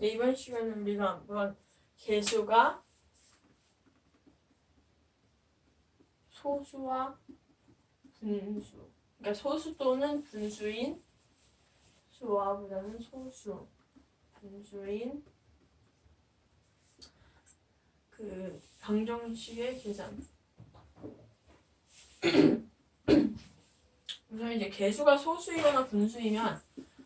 네, 이번 시간에 우리가 한번 개수가 소수와 분수. 그러니까 소수 또는 분수인 수와보다는 소수 분수인 그 방정식의 계산. 우선 이제 개수가 소수이거나 분수이면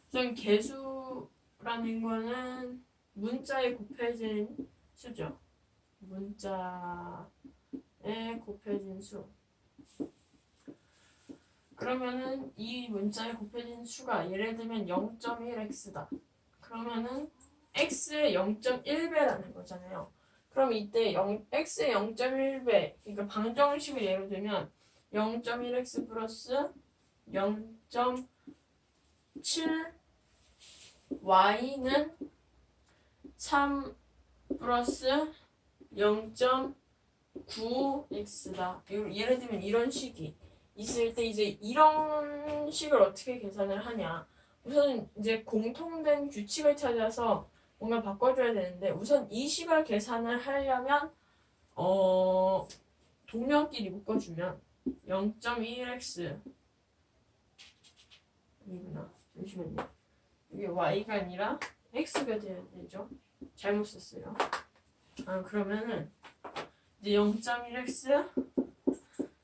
우선 개수라는 거는 문자에 곱해진 수죠. 문자에 곱해진 수. 그러면은 이 문자에 곱해진 수가 예를 들면 0.1x다. 그러면은 x의 0.1배라는 거잖아요. 그럼 이때 0, x의 0.1배, 그러니까 방정식을 예로 들면 0.1x 플러스 0.7 y는 3 플러스 0.9x다. 예를 들면 이런 식이 있을 때 이제 이런 식을 어떻게 계산을 하냐. 우선 이제 공통된 규칙을 찾아서 뭔가 바꿔줘야 되는데 우선 이 식을 계산을 하려면 어 동명끼리 묶어주면 0.1x 아니구나 잠시만요 이게 y가 아니라 x가 돼야 되죠 잘못 썼어요. 아 그러면은 이제 0.1x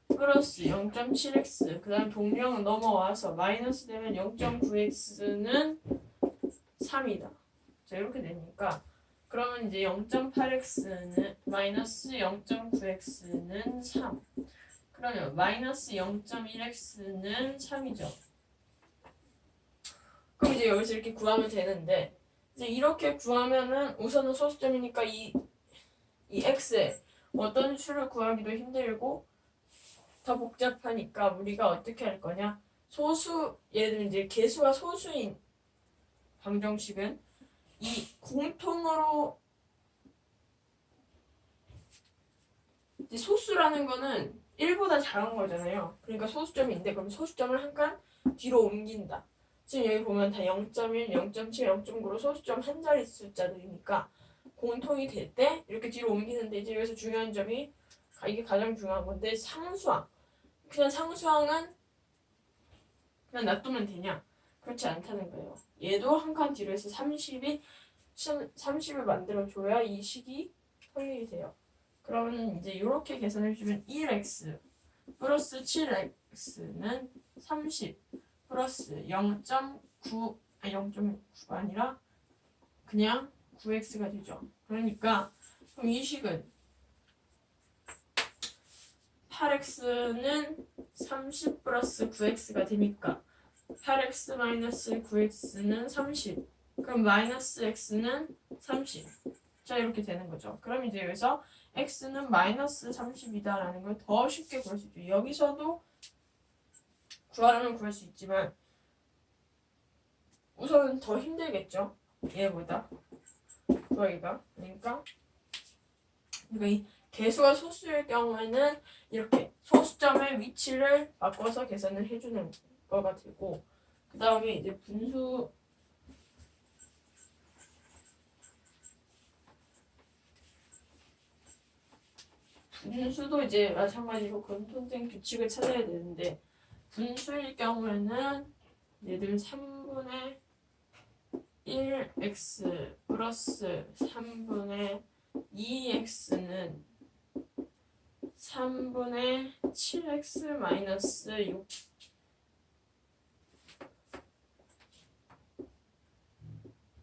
플러스 0.7x 그 다음 동령 넘어와서 마이너스 되면 0.9x는 3이다. 자 이렇게 되니까 그러면 이제 0.8x는 마이너스 0.9x는 3 그러면 마이너스 0.1x는 3이죠. 그럼 이제 여기서 이렇게 구하면 되는데 이제 이렇게 구하면은 우선은 소수점이니까 이, 이 x에 어떤 수를 구하기도 힘들고 더 복잡하니까 우리가 어떻게 할 거냐 소수 예를 들면 이제 개수가 소수인 방정식은 이 공통으로 이제 소수라는 거는 1보다 작은 거잖아요. 그러니까 소수점인데 그럼 소수점을 한 칸 뒤로 옮긴다. 지금 여기 보면 다 0.1, 0.7, 0.9로 소수점 한 자리 숫자들이니까 공통이 될 때 이렇게 뒤로 옮기는데 이제 여기서 중요한 점이 이게 가장 중요한 건데 상수항. 그냥 상수항은 그냥 놔두면 되냐? 그렇지 않다는 거예요. 얘도 한 칸 뒤로 해서 30이 30을 만들어 줘야 이 식이 성립이 돼요. 그러면 이제 이렇게 계산해 주면 1x 플러스 7x는 30 플러스 0.9 아니 0.9가 아니라 그냥 9x가 되죠. 그러니까 그럼 이 식은 8x는 30 플러스 9x가 되니까 8x 마이너스 9x는 30. 그럼 마이너스 x는 30. 자 이렇게 되는 거죠. 그럼 이제 여기서 x는 마이너스 30이다라는 걸 더 쉽게 구할 수 있죠. 여기서도 구하려면 구할 수 있지만 우선은 더 힘들겠죠. 얘보다 구하기가. 그러니까 그러니까 이 개수가 소수일 경우에는 이렇게 소수점의 위치를 바꿔서 계산을 해주는 거가 되고 그 다음에 이제 분수 분수도 이제 마찬가지로 공통된 규칙을 찾아야 되는데 분수일 경우에는 들면 3분의 1x 플러스 3분의 2x는 3분의 7x 마이너스 6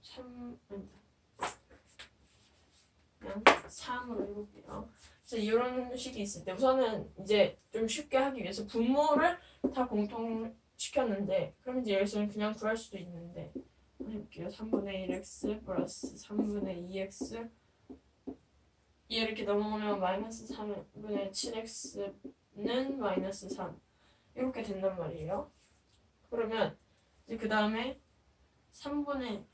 3 그냥 3으로 해볼게요. 이런 식이 있을 때 우선은 이제 좀 쉽게 하기 위해서 분모를 다 공통시켰는데 그럼 이제 여기서는 그냥 구할 수도 있는데 해볼게요. 3분의 1x 플러스 3분의 2x 얘 이렇게 넘어가면 마이너스 3분의 7x는 마이너스 3 이렇게 된단 말이에요. 그러면 이제 그 다음에 3분의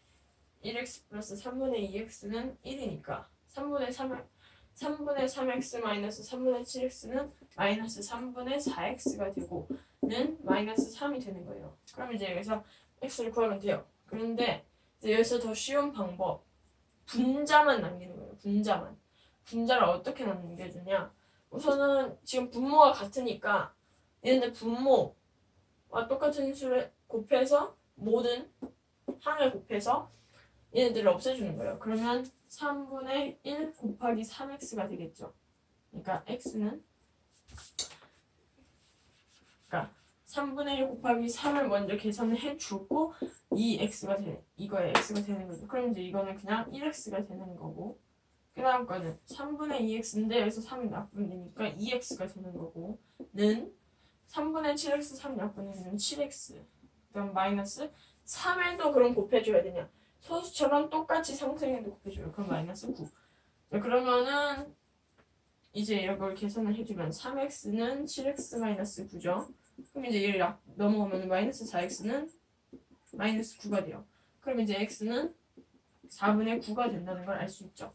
1x 플러스 3분의 2x는 1이니까 3분의 3 3분의 3x 마이너스 3분의 7x는 마이너스 3분의 4x가 되고 는 마이너스 3이 되는 거예요. 그럼 이제 여기서 x를 구하면 돼요. 그런데 이제 여기서 더 쉬운 방법 분자만 남기는 거예요. 분자만. 분자를 어떻게 남겨주냐? 우선은 지금 분모가 같으니까 얘네 분모와 똑같은 수를 곱해서 모든 항을 곱해서 얘네들을 없애주는 거예요. 그러면 3분의 1 곱하기 3x가 되겠죠. 그러니까 x는 그러니까 3분의 1 곱하기 3을 먼저 계산을 해주고 2x가 되 이거에 x가 되는 거죠. 그럼 이제 이거는 그냥 1x가 되는 거고 그 다음 거는 3분의 2x인데 여기서 3이 약분되니까 2x가 되는 거고 는 3분의 7x 3 약분되면 7x 그다음 마이너스 3에도 그럼 곱해줘야 되냐 소수처럼 똑같이 상승해도 곱해줘요. 그럼 마이너스 9 자, 그러면은 이제 이걸 계산을 해주면 3x는 7x 마이너스 9죠. 그럼 이제 얘를 약 넘어오면 마이너스 4x는 마이너스 9가 돼요. 그럼 이제 x는 4분의 9가 된다는 걸 알 수 있죠.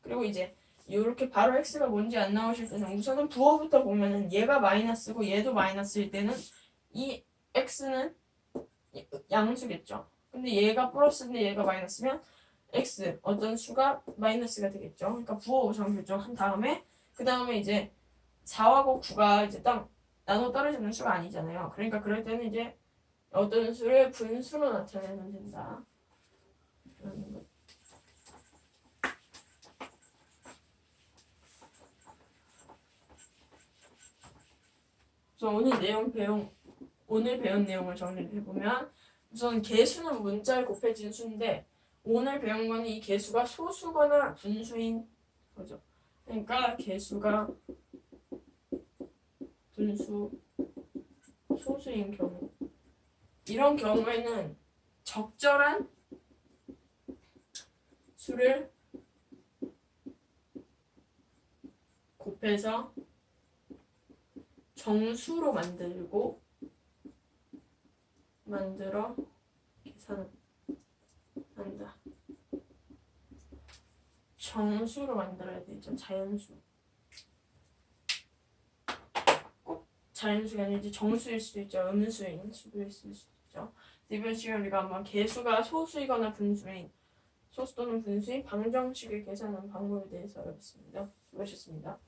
그리고 이제 이렇게 바로 x가 뭔지 안 나오실 때는 우선은 부호부터 보면은 얘가 마이너스고 얘도 마이너스일 때는 이 x는 양수겠죠. 근데 얘가 플러스인데 얘가 마이너스면 x 어떤 수가 마이너스가 되겠죠. 그러니까 부호 우선 결정한 다음에 그 다음에 이제 4하고 9가 이제 딱 나눠 떨어지는 수가 아니잖아요. 그러니까 그럴 때는 이제 어떤 수를 분수로 나타내면 된다. 그래서 오늘 내용 배운 오늘 배운 내용을 정리를 해보면 우선 개수는 문자에 곱해진 수인데 오늘 배운 거는 이 개수가 소수거나 분수인 거죠. 그러니까 개수가 분수 소수인 경우 이런 경우에는 적절한 수를 곱해서 정수로 만들고 만들어 계산한다. 정수로 만들어야 되죠. 자연수. 꼭 자연수가 아니지 정수일 수도 있죠. 음수인 수도 있을 수도 있죠. 이번 시간 우리가 아마 개수가 소수이거나 분수인 소수 또는 분수인 방정식을 계산하는 방법에 대해서 알아봤습니다. 수고하셨습니다.